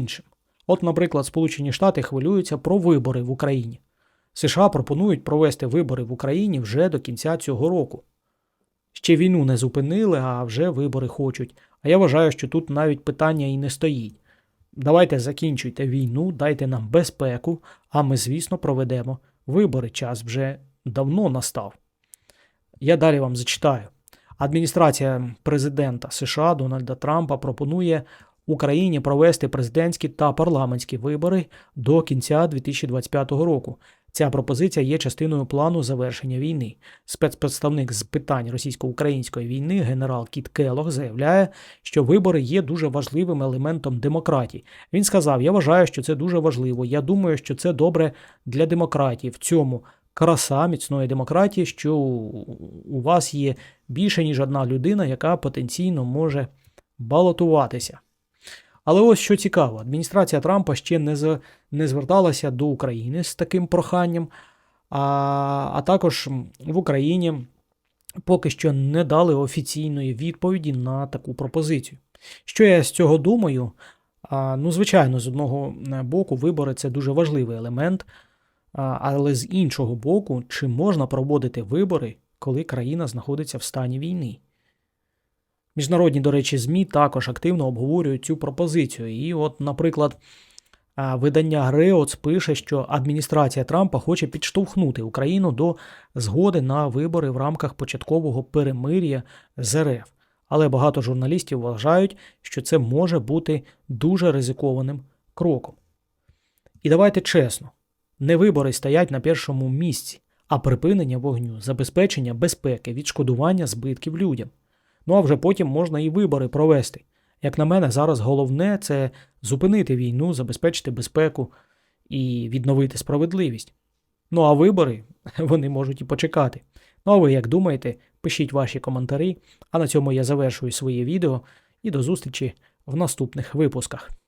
іншим. От, наприклад, Сполучені Штати хвилюються про вибори в Україні. США пропонують провести вибори в Україні вже до кінця цього року. Ще війну не зупинили, а вже вибори хочуть. А я вважаю, що тут навіть питання і не стоїть. Давайте закінчуйте війну, дайте нам безпеку, а ми, звісно, проведемо вибори. Час вже давно настав. Я далі вам зачитаю. Адміністрація президента США Дональда Трампа пропонує Україні провести президентські та парламентські вибори до кінця 2025 року. Ця пропозиція є частиною плану завершення війни. Спецпредставник з питань російсько-української війни генерал Кіт Келох заявляє, що вибори є дуже важливим елементом демократії. Він сказав: Я вважаю, що це дуже важливо. Я думаю, що це добре для демократії. В цьому краса міцної демократії, що у вас є більше ніж одна людина, яка потенційно може балотуватися. Але ось що цікаво, адміністрація Трампа ще не, з, не зверталася до України з таким проханням, а, а також в Україні поки що не дали офіційної відповіді на таку пропозицію. Що я з цього думаю? А, ну, звичайно, з одного боку, вибори це дуже важливий елемент, але з іншого боку, чи можна проводити вибори, коли країна знаходиться в стані війни? Міжнародні, до речі, ЗМІ також активно обговорюють цю пропозицію. І, от, наприклад, видання Греоц пише, що адміністрація Трампа хоче підштовхнути Україну до згоди на вибори в рамках початкового перемир'я з РФ. Але багато журналістів вважають, що це може бути дуже ризикованим кроком. І давайте чесно, не вибори стоять на першому місці, а припинення вогню, забезпечення безпеки, відшкодування збитків людям. Ну а вже потім можна і вибори провести. Як на мене, зараз головне це зупинити війну, забезпечити безпеку і відновити справедливість. Ну а вибори вони можуть і почекати. Ну а ви як думаєте, пишіть ваші коментарі. А на цьому я завершую своє відео і до зустрічі в наступних випусках.